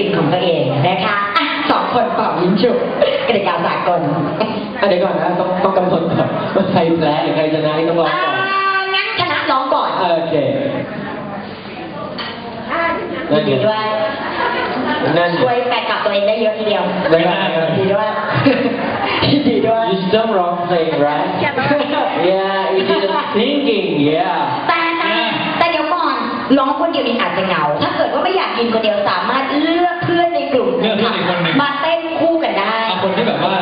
ปินของตัวเองนะคะอะสองคนเป่ายิงฉุบกติกาสากลอะเดี๋ยวก่อนนะต้องต้องกำหนดก่อนว่าใครแพ้หรือใครชนะนี่ต้องร้องอ่าก่อนงั้นชนะร้องก่อนอะโอเคยินดีด้วยนั่นช่วยแปลกลับตัวเองได้เยอะทีเดียวได้ไหม ยินดีด้วยยินดีด้วย You don't wrong thing right Yeah it is thinking yeah แต่แต่แต่เดี๋ยวก่อนร้องคนเดียวนี่อาจจะเหงา ถ้าเกิดว่าไม่อยากกินคนเดียวสามารถเลือกเพื่อน ในกลุ่มเลือกเพื่อนอีกคนหนึ่ง มาเต้นคู่กันได้ เอาคนที่แบบว่า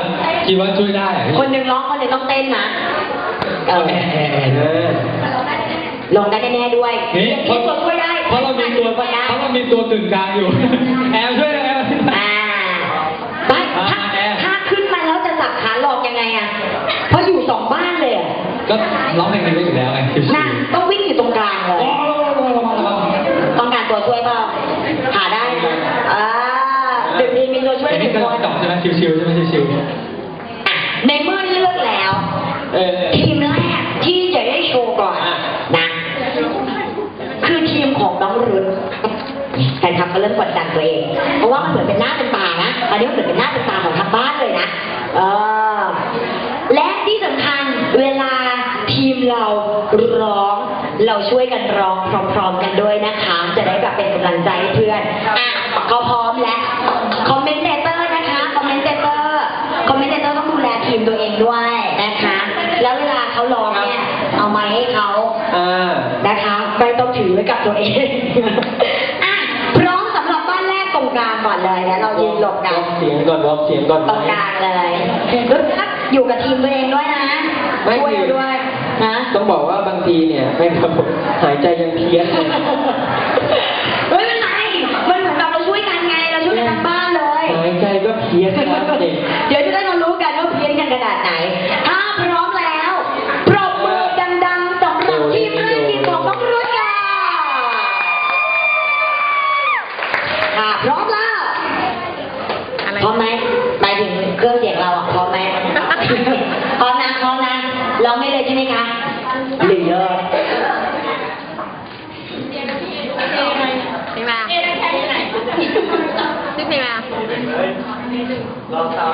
คิดว่าช่วยได้อะคนหนึ่งร้องคนหนึ่งต้องเต้นนะเออเออ ลงได้แน่ๆด้วยนี่เพที่ราะตัวช่วยได้เพราะเรามีตัวช่วยได้เพราะเรามีตัวกึ่งกลางอยู่ แอลช่วยแอลอ่าไปอ่าถ้าแอร์ถ้าขึ้นมาแล้วจะสับขาหลอกยังไงอะเพราะอยู่สองบ้านเลยอะ ก็ร้องเพลงนี้ไปอยู่แล้วไงชิวน่ะต้องวิ่งอยู่ตรงกลางเลย ๆ ต้องการตัวช่วยเปล่าหาได้นะอ่าเดี๋ยวนี้มีตัวช่วย อัน ห นี้ นึ่ง ก็ คน ตอบใช่ไหมชิวๆใช่ไหมชิว อะ ในเมื่อเลือกแล้ว เออ ทีมแรกที่จะได้โชว์ก่อนนะ คือทีมของน้องรุ่นแฟนคลับก็เริ่มกดดันตัวเอง เพราะว่ามันเหมือนเป็นหน้าเป็นตานะอันนี้มันเหมือนเป็นหน้าเป็นตาของทางบ้านเลยนะ เออ และที่สำคัญเวลาทีมเราร้อง เราช่วยกันร้องพร้อม ๆ กันด้วยนะคะ จะได้แบบเป็นกำลังใจให้เพื่อน ถือไว้กับตัวเองอะพร้อมสำหรับบ้านแรกตรงกลางก่อนเลยแล้วเรายืนหลบกันวอร์มเสียงก่อนวอร์มเสียงก่อนตรงกลางเลยแล้วถ้าอยู่กับทีมตัวเองด้วยนะไม่ช่วยคือด้วยนะต้องบอกว่าบางทีเนี่ยไม่ครับผมหายใจยังเพี้ยน ยใช่ไหมคะหรือเยอะเพลงมาชื่อเพลงมาเราซา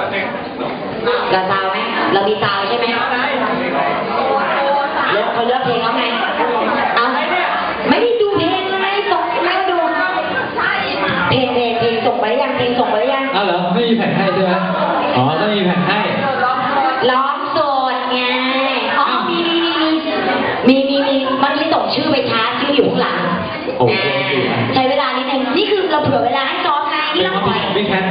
วไหมเรามีซาวใช่ไหมเลือกเขาเลือกเพลงเขาไงเอาไม่ได้ดูเพลงเลยส่งไม่ดูเพลงเพลงเพลงส่งไปหรือยังเพลงส่งไปหรือยังอ้าวเหรอไม่มีแผ่นให้ใช่ไหมอ๋อต้องมีแผ่นให้ร้องสดไง อ๋อ มีมีมีมีมีมีบางทีส่งชื่อไปช้าชื่ออยู่ข้างหลัง โอ้โหอ่าใช้เวลานิดนึงนี่คือเราเผื่อเวลาให้ซ้อมไงเป็นี่นเราว่าอ่อยพี่แคท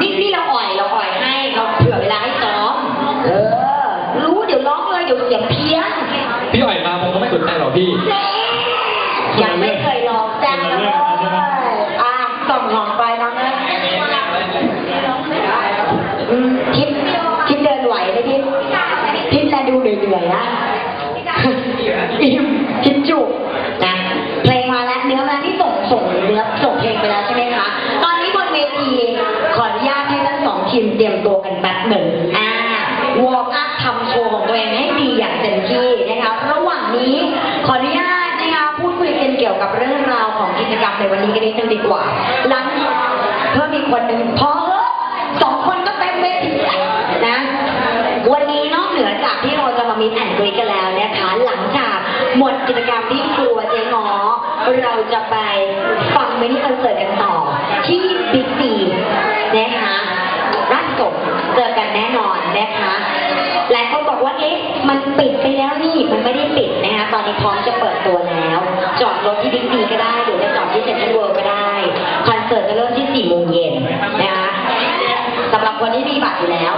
นี่นี่เราอ่อยเราอ่อยให้เราเผื่อเวลาให้ซ้อมเออ รู้เดี๋ยวร้องเลยเดี๋ยวเสียงเพี้ยนพี่อ่อยมาผมก็ไม่สนใจหรอกพี่ยังไม่เคยลองแจ้งเลยอะส่งของไปน้องเลยอืมทิปทิปเดินไหวไหมทิปทิปแลดูเหนื่อยๆนะอิ่มทิปจุกนะ หนึ่งอ่าวอร์มอัพทำโชว์ของตัวเองให้ดีอย่างเต็มที่นะคะระหว่างนี้ขออนุญาตนะคะพูดคุยกันเกี่ยวกับเรื่องราวของกิจกรรมในวันนี้กันนิดนึงดีกว่า หลังเพิ่มอีกคนหนึ่งพอเถอสองคนก็เต็มเวทีแล้วนะ วันนี้นอกเหนือจากที่เราจะมามีแอนกรีกันแล้วนะคะหลังจากหมดกิจกรรมที่ครัวเจ๊งอเราจะไปฟังมินิคอนเสิร์ตกันต่อที่บิ๊กซีนะคะ เจอกันแน่นอนนะคะหลายคนบอกว่าเอ๊ะมันปิดไปแล้วนี่มันไม่ได้ปิดนะคะตอนนี้พร้อมจะเปิดตัวแล้ว จอดรถที่บิ๊กซีก็ได้หรือจะจอดที่เซ็นทรัลเวิลด์ก็ได้คอนเสิร์ตจะเริ่มที่4โมงเย็นนะคะสำหรับคนที่มีบัตรอยู่แล้ว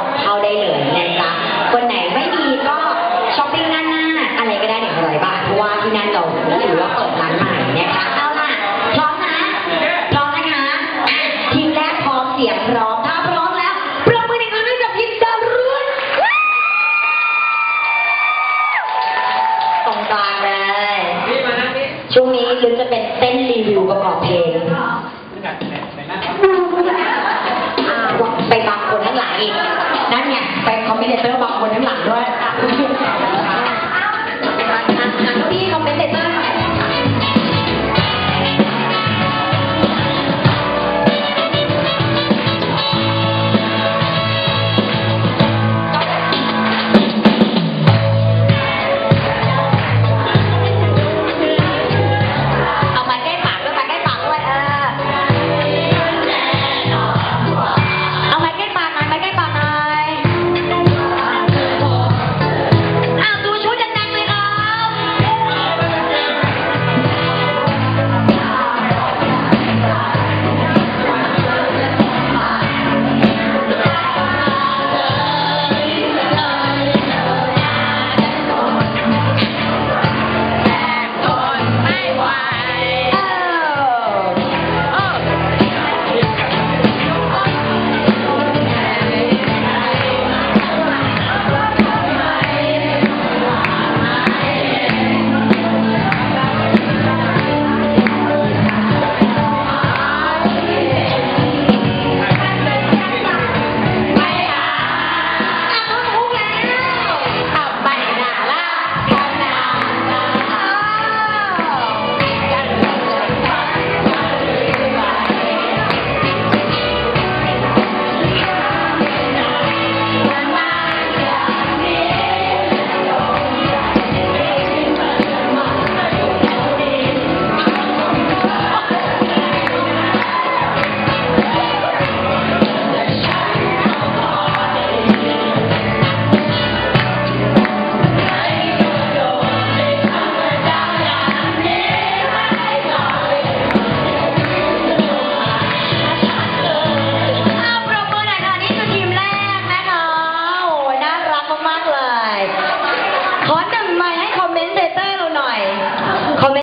ลุ้นจะเป็นเต้นรีวิวประกอบเพลงไปบางคนข้างหลังอีก นั่นไงไปคอมเมนเตอร์บางคนข้างหลังด้วย